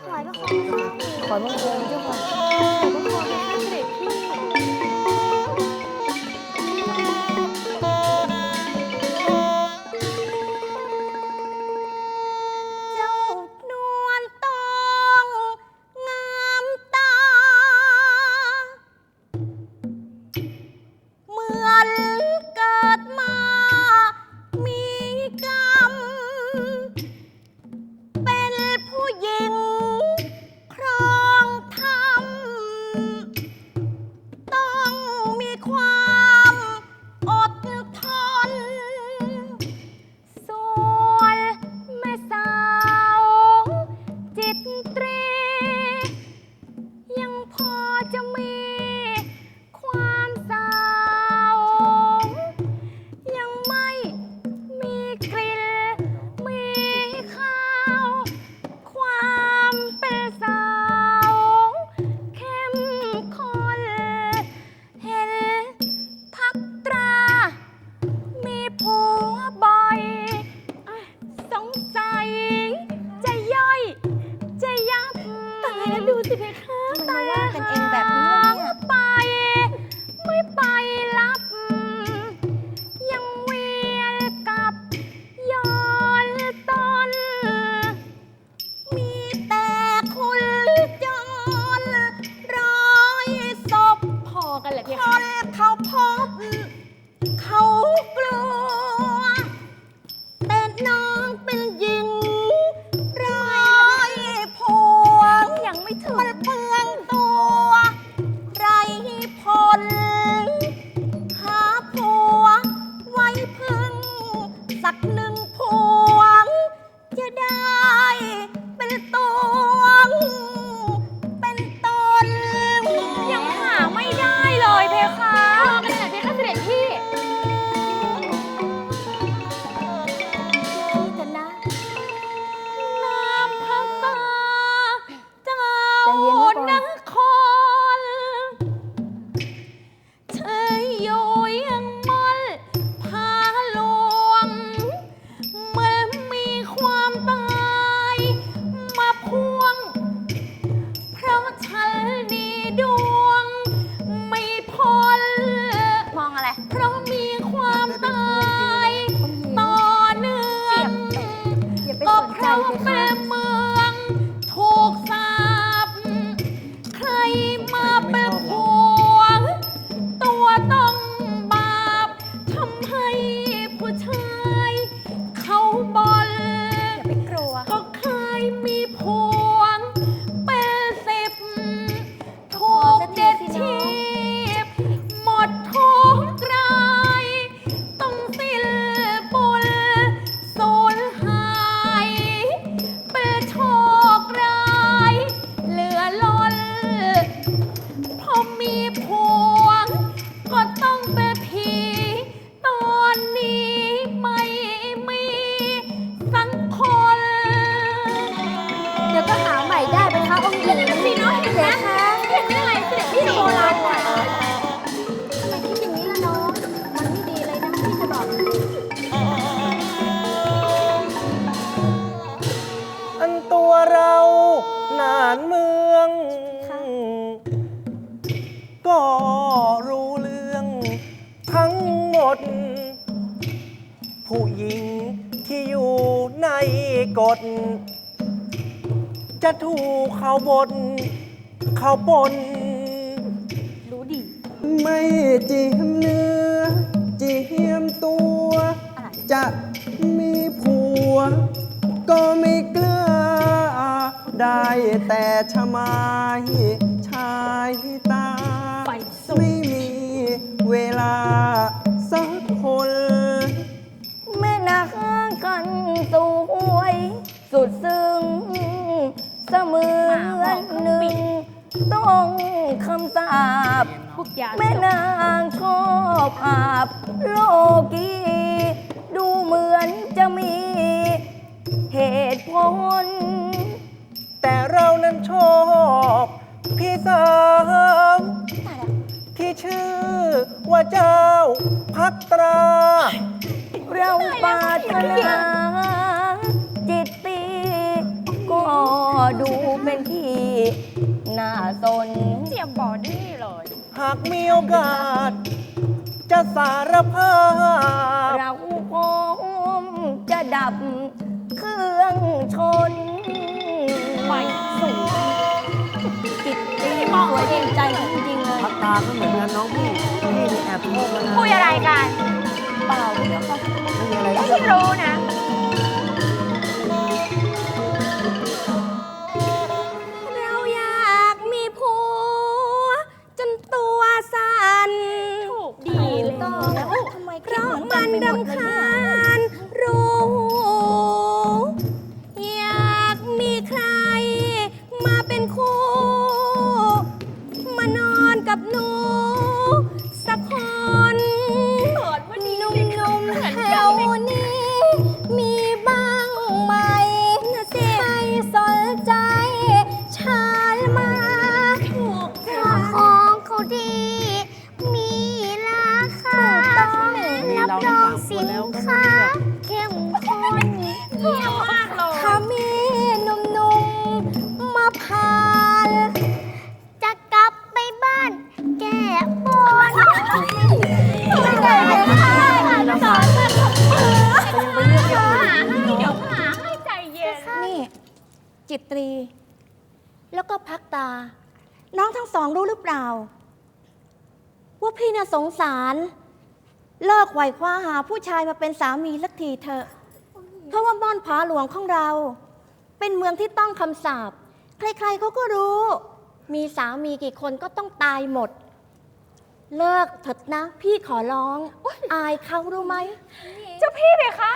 ขอยไปขอข้าองคมเจ้าค่ะขอยบังคมพระเจ้วยค่ะ ฎผู้หญิงที่อยู่ในกฎจะถูกเขาบน เขาปน รู้ดี ไม่เจียมเนื้อเจียมตัวจะมีผัว ก็ไม่เกลือได้แต่ชะมายชายตาไม่มีเวลา สุดซึ้งเสมือนหนึ่ง ต้องคำสาบพวกยาแม่นางชอบอาบโลกี ดูเหมือนจะมีเหตุผล แต่เรานั้นชอบพี่สาวที่ชื่อว่าเจ้าพักตรา เราปารถนา ดูเป็นที่น่าสนเจียมบอดี้เลย หากมีโอกาส จะสารภาพ เราคงจะดับเครื่องชนไปสูงกิตตีสวยจริงใจจริงๆเลยพักตาก็เหมือนกันน้องพี่พี่นี่แอบชอบมานานคุยอะไรกันเปล่าเดี๋ยวเขาไม่มีอะไร ไม่เรื่องรู้นะ ดำคา่าสงสาร เลิกไหวคว้าหาผู้ชายมาเป็นสามีสักทีเถอะ เพราะว่าม่อนผาหลวงของเรา เป็นเมืองที่ต้องคำสาปใครๆเขาก็รู้ มีสามีกี่คนก็ต้องตายหมด เลิกเถิดนะ พี่ขอร้อง อายเขารู้ไหม เจ้าพี่เพคะ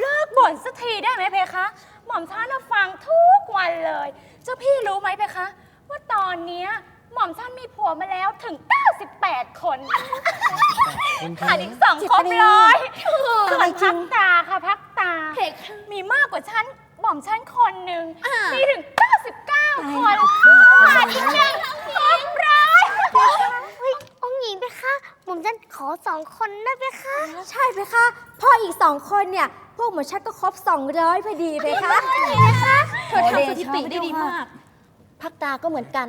เลิกบ่นสักทีได้ไหมเพคะ หม่อมฉันน่ะฟังทุกวันเลย เจ้าพี่รู้ไหมเพคะ ว่าตอนเนี้ย หม่อมฉันมีผัวมาแล้วถึง 98 คนขาดอีกสองครบร้อยส่วนพักตาค่ะพักตามีมากกว่าฉันหม่อมฉันคนหนึ่งมีถึง 99 คนขาดอีกหนึ่งครบร้อยเฮ้ยองค์หญิงไปคะผมจะขอสองคนได้ไหมคะ ใช่ไหมคะพ่ออีกสองคนเนี่ย พวกหมอชัดก็ครบ 200พอดีไหมคะ เธอทำสถิติได้ดีมาก พักตาก็เหมือนกัน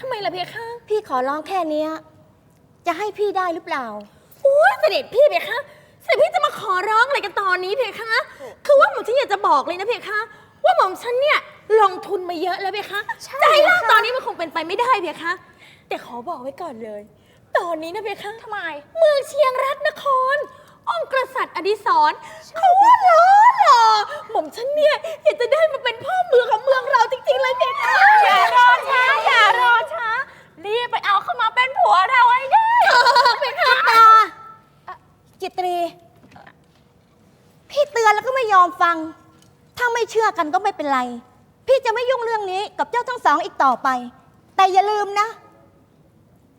ทำไมล่ะเพคะพี่ขอร้องแค่เนี้ยจะให้พี่ได้หรือเปล่าโอ้ยเสด็จพี่เพคะ เสด็จพี่จะมาขอร้องอะไรกันตอนนี้เพคะ คือว่าหม่อมฉันอยากจะบอกเลยนะเพคะ ว่าหม่อมฉันเนี่ยลงทุนมาเยอะแล้วเพคะจะให้เลิกตอนนี้มันคงเป็นไปไม่ได้เพคะ แต่ขอบอกไว้ก่อนเลย ตอนนี้นะเพคะทำไม เมืองเชียงรัตนคร องค์กษัตริย์อดิศรเขาว่าหล้อหล่อหม่อมฉันเนี่ยอยากจะได้มาเป็นพ่อเมืองของเมืองเราจริงๆเลยเพคะอย่ารอช้าอย่ารอช้ารีบไปเอาเข้ามาเป็นผัวเราให้ได้พักตาจิตรี พี่เตือนแล้วก็ไม่ยอมฟัง ถ้าไม่เชื่อกันก็ไม่เป็นไร พี่จะไม่ยุ่งเรื่องนี้กับเจ้าทั้งสองอีกต่อไป แต่อย่าลืมนะ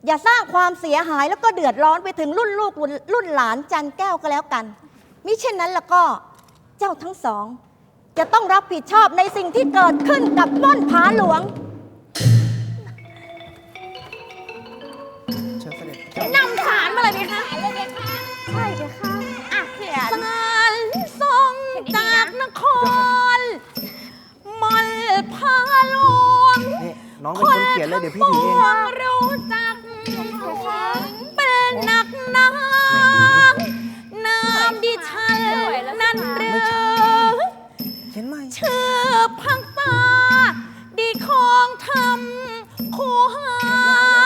อย่าสร้างความเสียหายแล้วก็เดือดร้อนไปถึงรุ่นลูกรุ่นรุ่นหลานจันแก้วก็แล้วกัน มิเช่นนั้นแล้วก็เจ้าทั้งสอง จะต้องรับผิดชอบในสิ่งที่เกิดขึ้นกับม่อนผาหลวงเชิญเสด็จนำขานมาเลยเพคะใช่เลยค่ะอะเขียนสารส่งจากนครมันพาหลวง นี่น้องเป็นคนเขียนเลยเดี๋ยวพี่ถือเองพวงรู้จัก เป็นนักนักนามดิฉันนั่นหรือเขียนใหม่ชื่อพังตาดีของทำคู่หางมา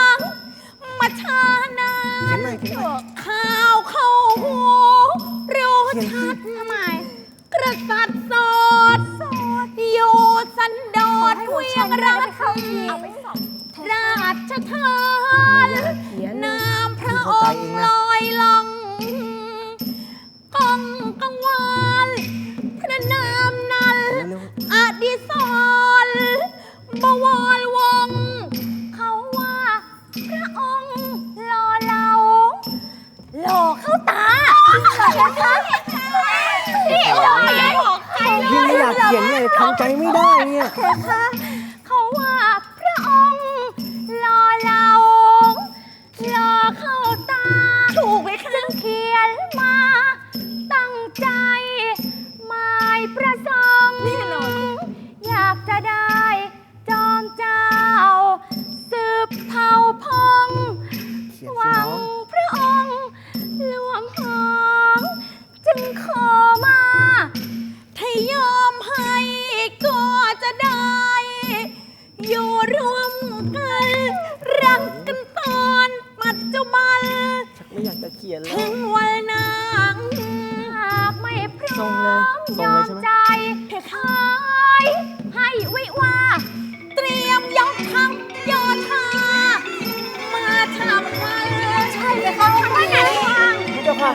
ค่ะ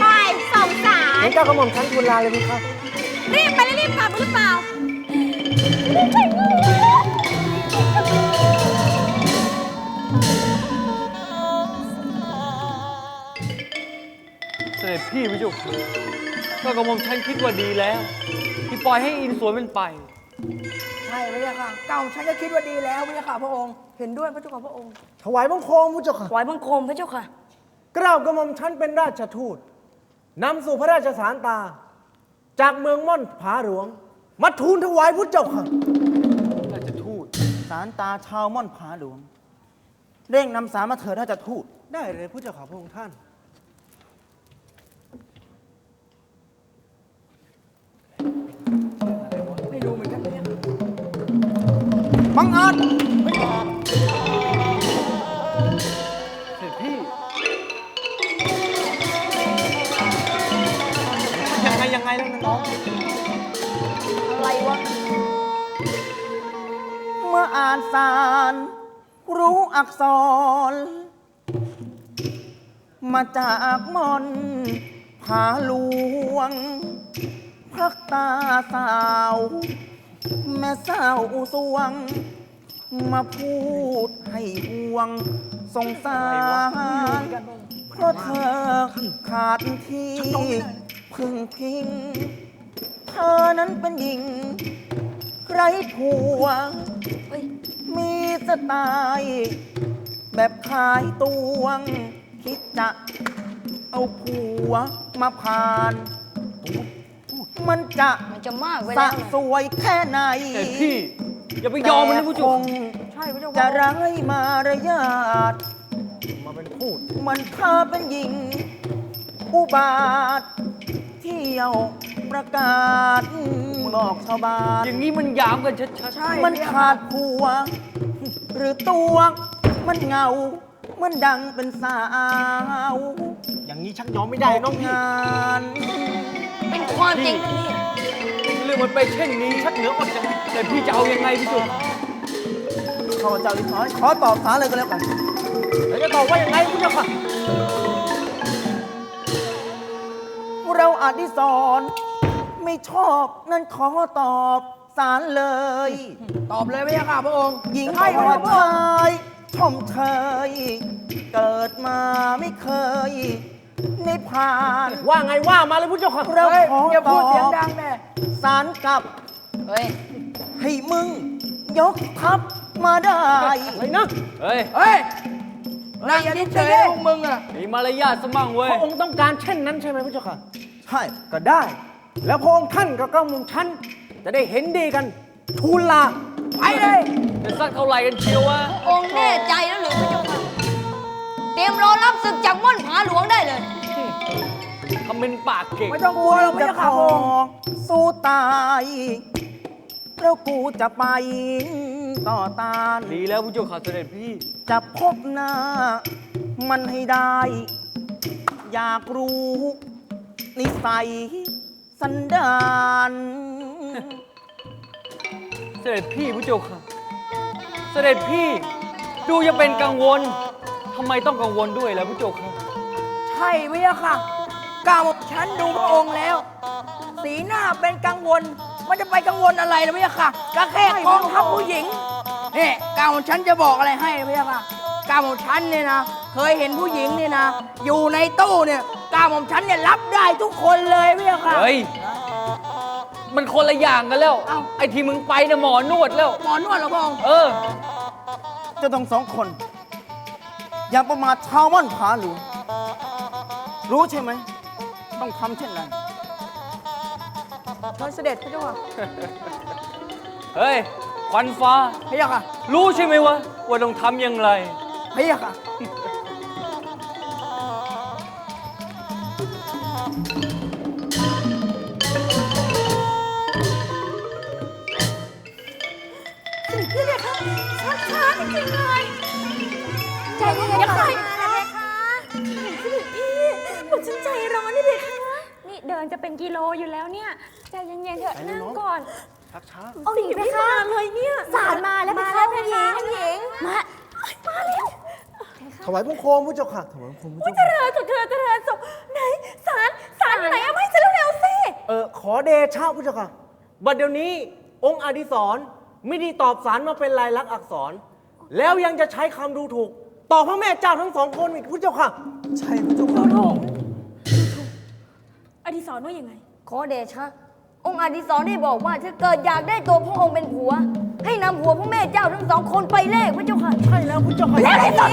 ไปสงสารงั้นเจ้ากระหม่อมชั้นทูลลาเลยพี่ครับรีบไปแล้วรีบกลับหรือเปล่า เสด็จพี่พระเจุกก็กระหม่อมฉันคิดว่าดีแล้ว ที่ปล่อยให้อินสวนมันไป ใช่พระเจ้าค่ะเก่าฉันก็คิดว่าดีแล้วพระเจ้าค่ะพระองค์ เห็นด้วยพระเจ้าค่ะพระองค์ ถวายบังคมพระเจ้าค่ะ ถวายบังคมพระเจ้าค่ะ กล้าวกระหม่อมชั้นเป็นราชทูตนำสู่พระราชสารตา จากเมืองม่อนผาหลวง มาทูลถวายพระเจ้าค่ะ ราชทูตสารตาชาวม่อนผาหลวง เร่งนำสารมาเถิดถ้าจะทูต ได้เลยพระเจ้าค่ะพระองค์ท่านไม่รู้เหมือนกันพระเจ้าค่ะบังอาจ องอะไรวะ เมื่ออ่านสารรู้อักษร มาจากม่อนผาหลวงพักตาสาว แม่สาวสวง มาพูดให้ห่วงสงสาร เพราะเธอขาดที่พึ่งพิงเธ อนั้นเป็นหญิง ไรผัวมีสไตล์แบบขายตวง คิดจะเอาผัวมาผ่าน มันจะมันจะมากไปสะแล้วสวยแค่ไหนเสด็จพี่ อย่าไปยอมมันนะพระแต่เจุคกงใช่พระเจ้าจะค่ะร้ายมารยาท มาเป็นพูด มันเธอเป็นหญิง อุบาท เที่ยว ประกาศ บอกชาวบ้าน อย่างนี้มันยามกันชัดใช่มันพระเจ้าขาค่ะดผัว หรือตัวมันเหงา มันดังเป็นสาวอย่างนี้ชักยอมไม่ได้น้องพี่งานเป็นความจริงนะนี่ๆเรื่องมันเป็นเช่นนี้ชักเหนืออดจะแต่พี่จะเอายังไงพระเจุกข้าพเจ้าลิขอขอตอบสารเลยก็แล้วกันแล้วจะตอบว่ายังไงพระเจ้าค่ะเราอดิศร ไม่ชอบนั่นขอตอบสารเลย ตอบเลยพระเจ้าค่ะพระองค์หญิงใช่พขระอเจ้าค่ะชายชมเชยเกิดมาไม่เคยในผ่านว่าไงว่ามาเลยพระเจ้าค่ะเราเฮ้ยขออย่าตพูอดเสียงบดังแม่สารกลับ เฮ้ยให้มึงยกทัพมาได้ อะไรนะเฮ้ยเฮ้ยนั่งเฉยๆพวกมึงอะมีมารยาทสมั่งเว้พยระองค์ต้องการเช่นนั้นใช่ไหมพระเจ้าค่ะ ใช่ก็ได้ แล้วพระองค์ท่านกับกระหม่อมชั้นจะได้เห็นดีกัน ทูลลาไปเลยจะสักเท่าไหร่กันเชียววะ องค์แน่ใจแล้วหรือพระเจ้าค่ะเตรียมรอรับศึกจากม่อนผาหลวงได้เลยทำเป็นปากเก่ง ไม่ต้องกลัวหรอกพระจะเจ้าขค่ะอพระองค์สู้ตายแล้วกูจะไปต่อตาน ดีแล้วพระเจุกขาเสด็จพี่ จะพบหน้า มันให้ได้ อยากรู้ นิสัย สันดานเสด็จพี่พระเจ้าค่ะ เสด็จพี่ ดูจะเป็นกังวลทำไมต้องกังวลด้วยแล้วพระเจ้าค่ะ ใช่พระเจ้าค่ะก้าวฉันดูพระองค์แล้ว สีหน้าเป็นกังวล มันจะไปกังวลอะไรนะพระเจ้าค่ะก็แค่กองทัพผู้หญิงนี่ก้าวฉันจะบอกอะไรให้พระเจ้าค่ะก้าวฉันเนี่ยนะ เคยเห็นผู้หญิงเนี่ยนะ อยู่ในตู้เนี่ย ก้าวฉันเนี่ยรับได้ทุกคนเลยพระเจ้าค่ะ เฮ้ย มันคนละอย่างกันแล้ว เอ้า ไอ้ที่มึงไปนะหมอนวดแล้ว หมอนวดเหรอพระองค์เออ เจะต้องสองคน อย่าประมาทชาวม่อนผาหลวงรู้ใช่ไหม ต้องทำเช่นนั้นเชิญเสด็จพระเจ้าค่ะเฮ้ย ควันฟ้าพะยะค่ะรู้ใช่ไหมวะว่าต้องทำอย่างไรพะยะค่ะ พี่เพคะช้าช้าจริงๆเลยใจเย็นๆอย่าก่ค่อนนะเพคะพี่หมดฉันใจร้อนนี่เพคะนี่เดินจะเป็นกิโลอยู่แล้วเนี่ยใจเย็นๆเถอะนั่งก่อน ชักช้า เอาหญิงเพไม่ะเลยเนี่ยสารมาแล้วเพคะผู้หญิงผู้หญิงมา ถวายบังคมพระเจ้าค่ะถวายบังคมพระอุ้ยเจ้าเธค่ะอสุดเธอเธอสุดไหนสารสารอยู่ไหนเอามาให้ฉันเร็วๆสิเออขอเดชะพระเจ้าค่ะ บัดเดี๋ยวนี้องค์อดิศรไม่ได้ตอบสารมาเป็นลายลักษณ์อักษร แล้วยังจะใช้คำดูถูก ต่อพระแม่เจ้าทั้งสองคนอีกพระเจ้าค่ะ ใช่พระเจ้าค่ะ อดิศรว่ายังไง ขอเดชะ องค์อดิศรได้บอกว่าถ้าเกิดอยากได้ตัวพระองค์เป็นผัว ให้นำผัวพระแม่เจ้าทั้งสองคนไปแลกพระเจ้าค่ะ ใช่แล้วพระเจ้าค่ะแล้วไอ้สอน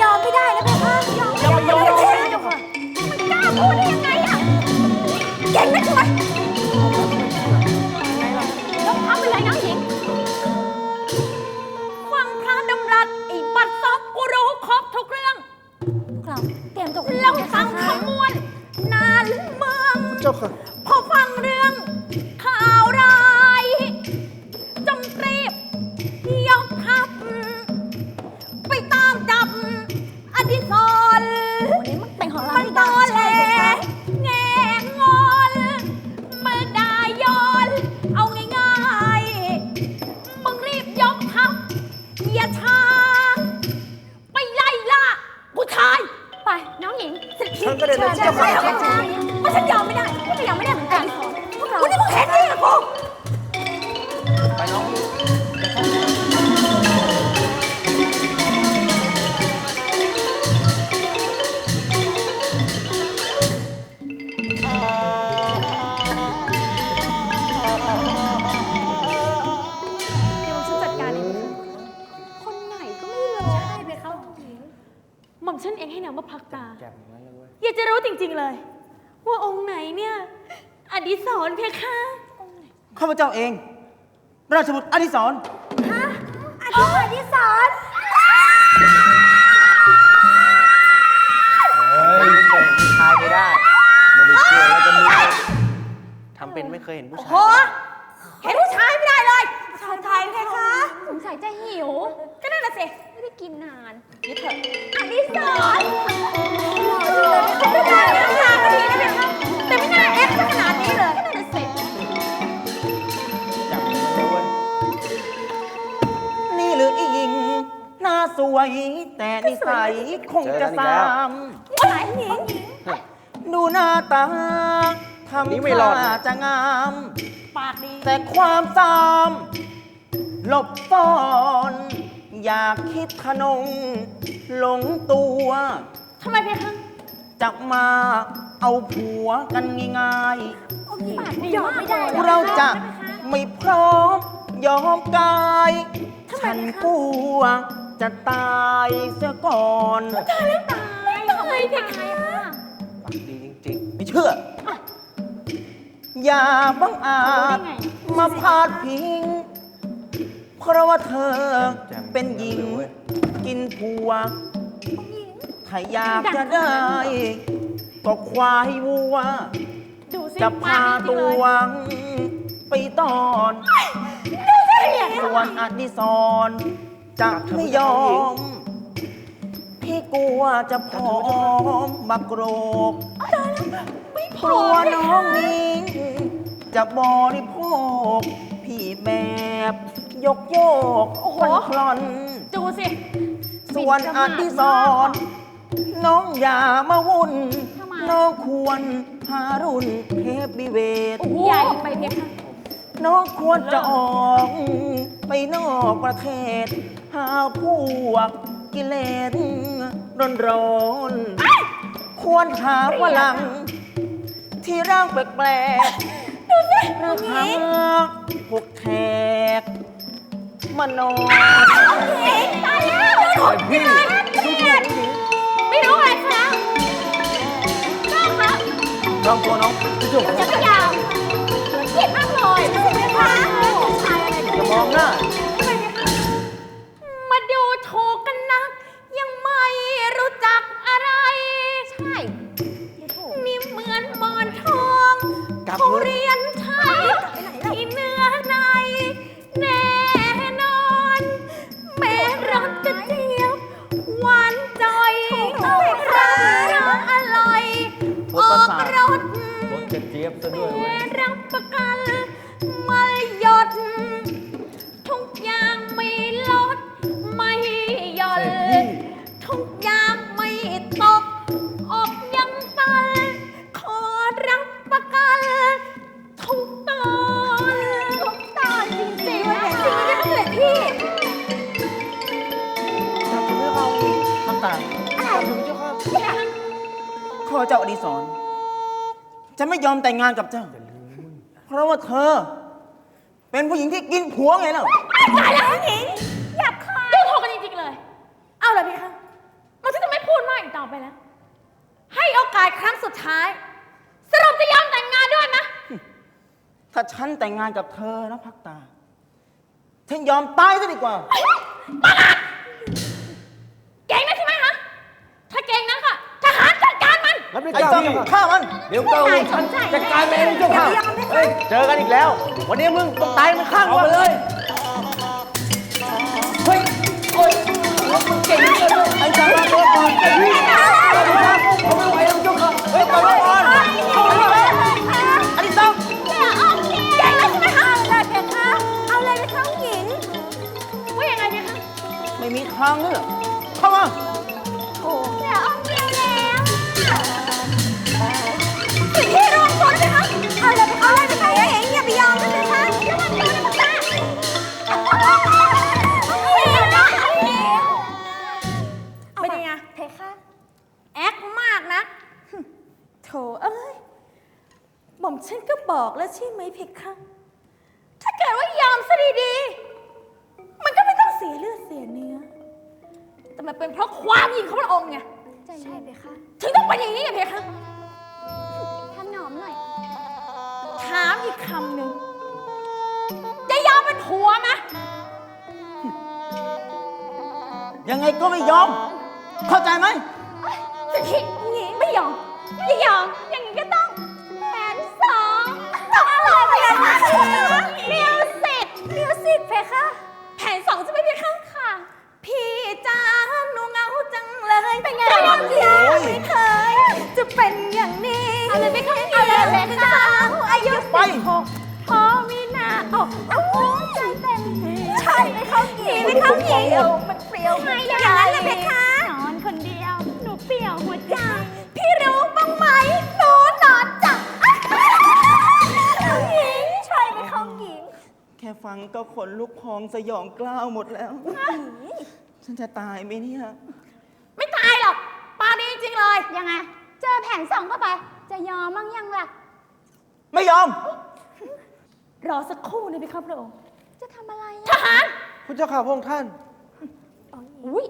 ยอมไม่ได้นะเพคะยอมไม่ได้ยอมไม่ได้พระเจ้าค่ะมันกล้าพูดได้ยังไงอะเก่งนะช่วยต้องทำไปเลยน้องหญิงฟังพระดำรัสไอ้บัตรซบกูรู้ครบทุกเรื่องพวกเราเตรียมตัวแล้วฟังขมวลนานเมือง เจ้าค่ะ พ รู้จริงๆเลย ว่าองค์ไหนเนี่ยอดิศรเพคะข้าพเจ้าเอง ราชบุตรอดิศรอธิสารเฮ้ยส่งผู้ชายไม่ได้ไม่ได้เชื่อแล้วก็มึงทำเป็นไม่เคยเห็นผู้ชาย โหเห็นผู้ชายไม่ได้เลยชายไทยเพคะสงสัยจะหิว ก็นั่นน่ะสิไม่ได้กินนานนี่เถอะอดิศร จับมือเลยเว้ยนี่หรืออีหญิงหน้าสวย แต่นิสัยคงจะสามอะไรหญิงดูหน้าตาทนี่ำไม่รอดท่าจะงาม ปากดีแต่ความซามหลบซ่อน อยากคิดขนง หลงตัว ทำไมเพคะ จะมาเอาผัวกันง่ายปากดียอมไม่ได้ๆเราจะไม่พร้อมยอมกาย ฉันกลัวจะตายเสียก่อนตายทำไมเพคะปากดีจริงไม่เชื่อ อย่าบังอาจมาพาดพิง เพราะว่าเธอเป็นหญิง กินผัว ถ้าอยากจะได้ ก็ควายวัว ดูสิจะพาปกดีตัเลวยไปตอนส่วนอดิศรจะไม่ยอม พี่กลัวจะผอมบักโกรกกลัวน้องนิ้งจะบริโภค พี่แบบยกโยกโอ้โหคลอนคลอน ดูสิส่วนอดิศรน้ องอย่ามาวุ่น ทำไม น้องควรหารุ่นเทปบิเวท ใหญ่ไปเพคะน้องควรจะออกไปนอกประเทศ หาพวกกิเลสร้อนร้อนๆควรหาฝรั่งที่ร่างแปลกๆดูสิหรือหาพวกแขกมานอน ตายแล้วโดนพี่เลยไม่ รู้อะไรคะน้องคะลองตัวน้องจะไม่ยาวเกลียดมากเลยใช่ไหมคะชายอะไรมองหน้ามา รสรถกระเจี๊ยบซะด้วยเว้ย รับประกันไม่หยด ทุกอย่างไม่ลด ไม่หย่อนทุกอย่างไม่ตก ออกยังตันขอรับประกัน ทุกตอนทุกตอนจริงๆนะจริงๆนะเสด็จพี่น้ำตาอะไรเจ้าค่ะข้าเจ้าอดีศร จะไม่ยอมแต่งงานกับเจ้า เพราะว่าเธอ เป็นผู้หญิงที่กินผัวไงล่ะตายแล้วหญิงหยาบคายดูถูกกันจริงๆเลย เอาเลยพี่คะมันจะไม่พูดมากอีกต่อไปแล้ว ให้โอกาสครั้งสุดท้าย สรุปจะยอมแต่งงานด้วยไหมถ้าฉันแต่งงานกับเธอนะพักตา ฉันยอมตายซะดีกว่าเก่งนะใช่ไหมคะ ถ้าเก่งนักอะทหารจัดการมัน รับ ด้วยไอ้เจ้าจ้องเจ้าค่ะฆ่ามัน เดี๋ยวเจ้าฉันจัดการไปเองเจ้าค่ะเฮ้ยเจอกันอีกแล้ว วันนี้มึงต้องตายมันข้างเอาไปเลย เฮ้ยโอ้ยเก่งเลยไอ้จ้องมาตัวก่อนเก่งพี่ผมไม่ไหวแล้วเจ้าค่ะเฮ้ยปล่อยไว้ก่อนเอาไปเลยอันนี้ต้องเก่งนะใช่ไหมคะเอาเล แล้วใช่ไหมเพคะ ถ้าเกิดว่ายอมซะดีๆมันก็ไม่ต้องเสียเลือดเสียเนื้อ แต่มันเป็นเพราะความหญิงของพระองค์ไง ใช่ไหมคะถึงต้องเป็นอย่างนี้ไงเพคะ ท่านหนอมหน่อย ถามอีกคำหนึ่ง จะยอมเป็นผัวไหมยังไงก็ไม่ยอม เข้าใจไหมสิทธิหญิงไม่ยอมไม่ยอมอย่างนี้ก็ต้อง จะเป็นอย่างนี้เอาเลยเพคะเอาเลยเพคะอายุไปหกพอมีหน้าอกโอ้ใจเต้นใช่ไหมเขาหญิงไหมเขาหญิงมันเปรี้ยวไม่ได้อย่างนั้นเลยเพคะนอนคนเดียว หนูเปลี่ยวหัวใจพี่รู้บ้างไหมหนูนอนจับหญิงใช่ไหมเขาหญิงแค่ฟังก็ขนลุกพองสยองกล้าวหมดแล้ว ฉันจะตายไหมเนี่ย ไม่ตายหรอกปาดีจริงเลย ยังไง เจอแผนสองเข้าไป จะยอมมั่งยังล่ะ ไม่ยอม รอสักครู่นะพี่ครับพระองค์ จะทำอะไรทหาร พระเจ้าค่ะพระองค์ท่าน อุ้ย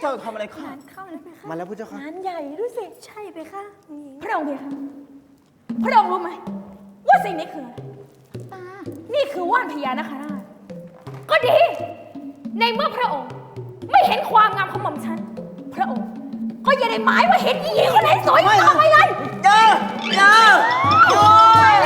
เจ้าทำอะไรข้าเข้าแล้วไหมคะมาแล้วพระเจ้าค่ะ งานใหญ่ด้วยสิ ใช่ไหมคะหญิงพระองค์เพคะพระองค์รู้ไหมว่าสิ่งนี้คืออะไร ตา นี่คือว่านพญานาคราช ก็ดี ในเมื่อพระองค์ไม่เห็นความงามของหม่อมฉัน พระองค์ ก็อย่าได้หมายว่าเห็นอีหญิงคนไหนสวยต่อไปเลยอย่าอย่าโอ้ย